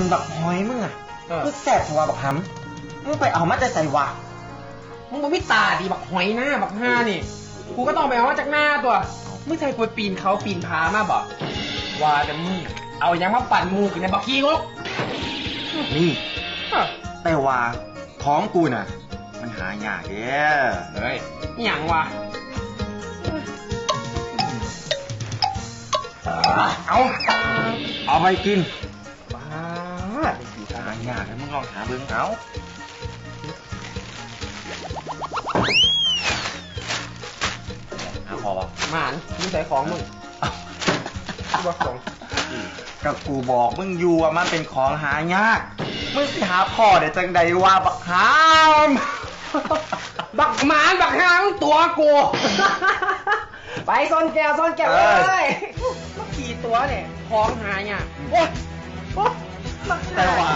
นบักหอยมึงอะเออ มึงแสบสว่าบักหำมึงไปเอามาแต่ใส่วะมึงบ่มีตาดีบักหอยหน้าบักห้านี่ กูก็ต้องไปเอามาจากหน้าตัวมึงใช่กูปีนเขาปีนผามาบ่ว่าแต่มึงเอายังมาปั่นมูกันในบักขี้งกนี่ เอ้อแต่ว่าของกูน่ะ มันหายากเด้อเฮ้ยอหย่างวะเอาเอาไปกินบ้าหายากแล้วมึงลองหาเบิ่งเอาหาพอปะหมานมึงใส่ของมึงกูบอกของกับกูบอกมึงอยู่ว่ามันเป็นของหายาก มึงสิหาพ่อได้จังใดว่าบักหามบักหมานบักห้ามึงตัวกูไปซ่อนแก้วซ่อนแก้วเลยมาขี่ตัวเนี่ยของหายเนี่ยโอ๊ยโอ๊ยบักห้ แต่ว่า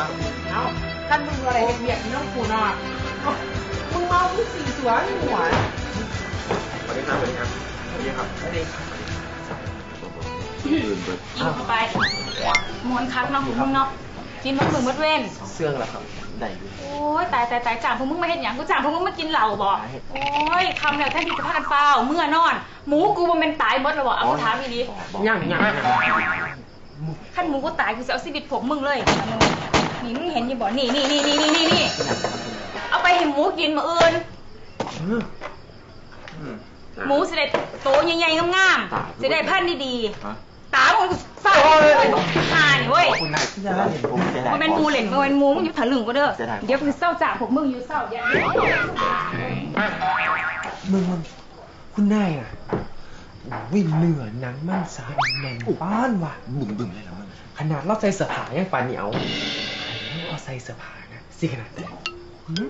เอาท่านมึงอะไรเบียดน้องกูน่ะเอ้ามึงเมามึงสี่ตัวนี่หว่าสวัสดีครับสวัสดีครับสวัสดีครับไปดิกินเข้าไปมวนคักเนาะพวกมึงเนาะกินมันมือมดเว้นเสื่องแล้วครับได้อยู่โอ้ยตายตายตายจ่างพวกมึงมาเห็นอย่างกูจ่างพวกมึงมากินเหล้าบ่โอ้ยคำแล้วแทนที่จะพากันเฝ้าเมื่อนอน หมูกูมันเป็นตายหมดแล้วบ่เอากูถามอีดีย่างย่างันหมูกูตายกูจะเอาชีวิตผมมึงเลยนี่มึงเห็นอยู่บ่นี่นี่นี่นี่นี่นี่นี่เอาไปให้หมูกินมาอื่นอืมหมูสิได้โตใหญ่ๆงามๆสิได้พันธุ์ดีๆตามึงเศร้าห่านี่เว้ยคุณนายที่จะเห็นผมเสียดายมันเป็นหมูเหล่นมันเป็นหมูมึงอยู่ถลึงก็เด้อเดี๋ยวกูเศร้าจากพวกมึงอยู่เศร้าอย่ามึงมันคุณนายอะ วิ่งเหนือหนังมันสารแน่นป้านว่ะบึ้มบึ้มเลยเหรอมึงขนาดเราใส่เสื้อผ้ายังปานเหนียวเราใส่เสื้อผ้านะสิขนาดไหนหืม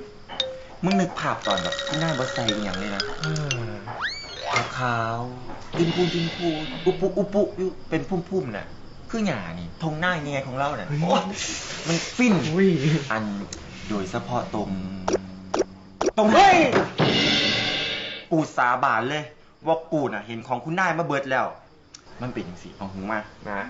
มึงนึกภาพตอนแบบที่หน้าบัสไซอหย่างเลยนะอ่าขาวๆตินพูนตินพูนอุปุอุปุอยู่เป็นพุ่มๆน่ะคือหยานี่ทงหน้ายังไงของเราเนี่ยโอ๊ยมันฟินอุ้ยอันโดยเฉพาะตรงตรงเฮ้ย กูสาบานเลย ว่ากูน่ะ เห็นของคุณนายมาเบิดแล้ว มันเป็นอย่างสีของหูมานะ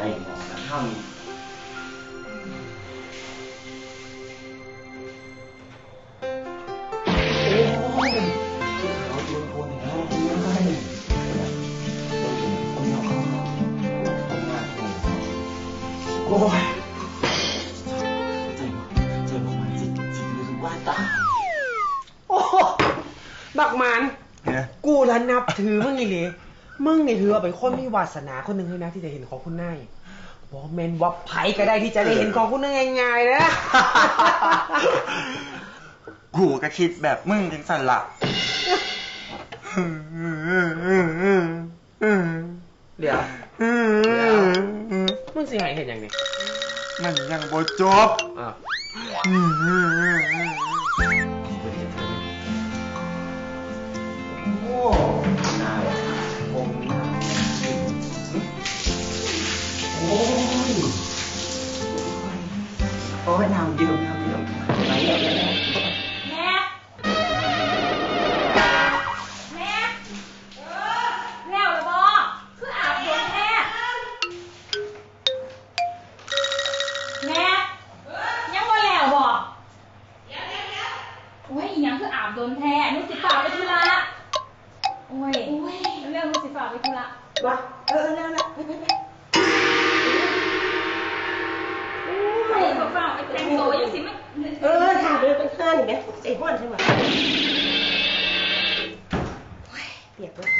ได้หมอนะข้าวมีโอ้ยเอาชวนคนแล้วคุณนายโอ้ยเจอผมจิตจิตรู้ว่าตาโอ้โหบักหมันเนี่ยกูละนับถือมึงอีหลีมึงนี่ถือว่าเป็นคนมีวาสนาคนหนึ่งเลยนะที่จะเห็นของคุณนาย บอกเมนว่าไผก็ได้ที่จะได้เห็นของคุณนายง่ายๆนะกูก็คิดแบบมึงจังสันละเดี๋ยวมึงสิใหายเห็นอย่างนี้มันยังบ่จบอ่า ฝ่าๆไปแต่งตัวยังสิไม่เออถามเลยเป็นเพื่อนอย่างเงี้ยไอ้ห้วนใช่ไหมเปียกเลย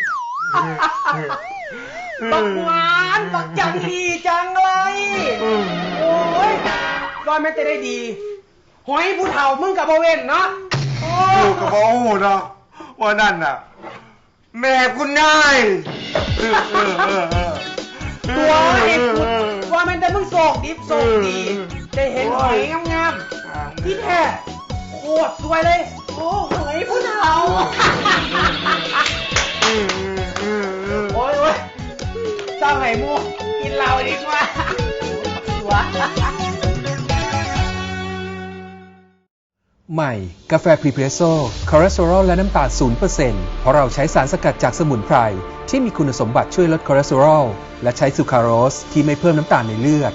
บักหวานบักจังดีจังเลย โอ้ยว่าแม่จะได้ดี หอยผู้เฒ่ามึงกับโบเวนเนาะโอ้ลูกกับพ่อหูเนาะว่านั่นน่ะ แม่คุณนายเออเออเออเออตัวเห็ดพุดว่าแม่แต่มึงโศกดิบโศกดี ได้เห็นหอยงามๆที่แท้โคตรสวยเลย โอ้หอยผู้เฒ่าโอ้ยโอ้ยเจ้าไห่มูกินเราดีกว่าว้าใหม่ กาแฟพรีเพรสโซ่คอเลสเตอรอลและน้ำตาล 0%เพราะเราใช้สารสกัดจากสมุนไพร ที่มีคุณสมบัติช่วยลดคอเลสเตอรอล และใช้ซูครารสที่ไม่เพิ่มน้ำตาลในเลือด